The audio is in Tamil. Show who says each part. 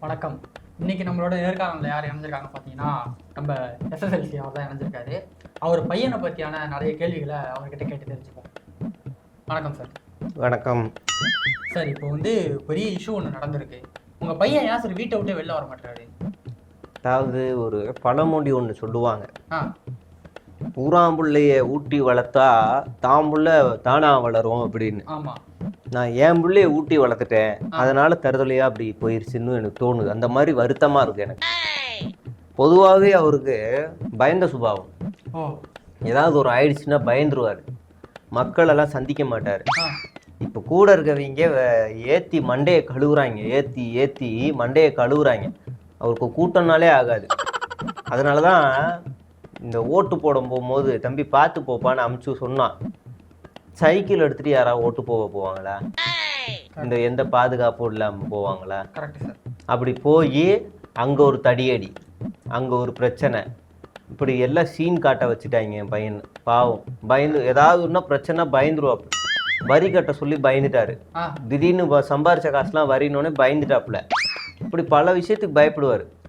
Speaker 1: வணக்கம். இன்னைக்கு நம்மளோட நேர்காணலில் யார் இணைஞ்சிருக்காங்க பார்த்தீங்கன்னா நம்ம எஸ்எஸ்எல்சி அவர் தான் இணைஞ்சிருக்காரு. அவர் பையனை பற்றியான நிறைய கேள்விகளை அவர்கிட்ட கேட்டு தெரிஞ்சுப்போம். வணக்கம் சார்.
Speaker 2: வணக்கம்.
Speaker 1: சார் இப்போ வந்து பெரிய இஷ்யூ ஒன்று நடந்திருக்கு. உங்கள் பையன் ஏன் சார் வீட்டை விட்டு வெளில வர மாட்டாரு
Speaker 2: அதாவது ஒரு பழமொழி ஒன்று சொல்லுவாங்க.
Speaker 1: ஆ.
Speaker 2: பூராம்புள்ளைய ஊட்டி வளர்த்தா தாம்புள்ள தானா வளரும் அப்படின்னு.
Speaker 1: ஆமாம்
Speaker 2: நான் என் பிள்ளைய ஊட்டி வளர்த்துட்டேன். அதனால தருதலையா அப்படி போயிருச்சுன்னு எனக்கு தோணுது. அந்த மாதிரி வருத்தமா இருக்கு எனக்கு. பொதுவாகவே அவருக்கு பயந்த சுபாவம். ஏதாவது ஒரு ஆயிடுச்சுன்னா பயந்துருவாரு. மக்கள் எல்லாம் சந்திக்க மாட்டாரு. இப்போ கூட இருக்கவங்க ஏத்தி மண்டையை கழுவுறாங்க. ஏத்தி ஏத்தி மண்டையை கழுவுறாங்க. அவருக்கு கூட்டம்னாலே ஆகாது. அதனால தான் இந்த ஓட்டு போட போகும்போது தம்பி பார்த்து போப்பான்னு அமுச்சு சொன்னான். சைக்கிள் எடுத்துட்டு யாராவது ஓட்டு போக போவாங்களா? இந்த எந்த பாதுகாப்பும் இல்லாமல் போவாங்களா? அப்படி போய் அங்கே ஒரு தடியடி அங்கே ஒரு பிரச்சனை. இப்படி எல்லாம் சீன் காட்ட வச்சுட்டாங்க பையன். பாவம். பயந்து ஏதாவது ஒன்றா பிரச்சனை பயந்துருவாப்பு வரி கட்ட சொல்லி பயந்துட்டாரு. திடீர்னு சம்பாரிச்ச காசுலாம் வரினோடனே பயந்துட்டாப்புல இப்படி பல விஷயத்துக்கு பயப்படுவார்.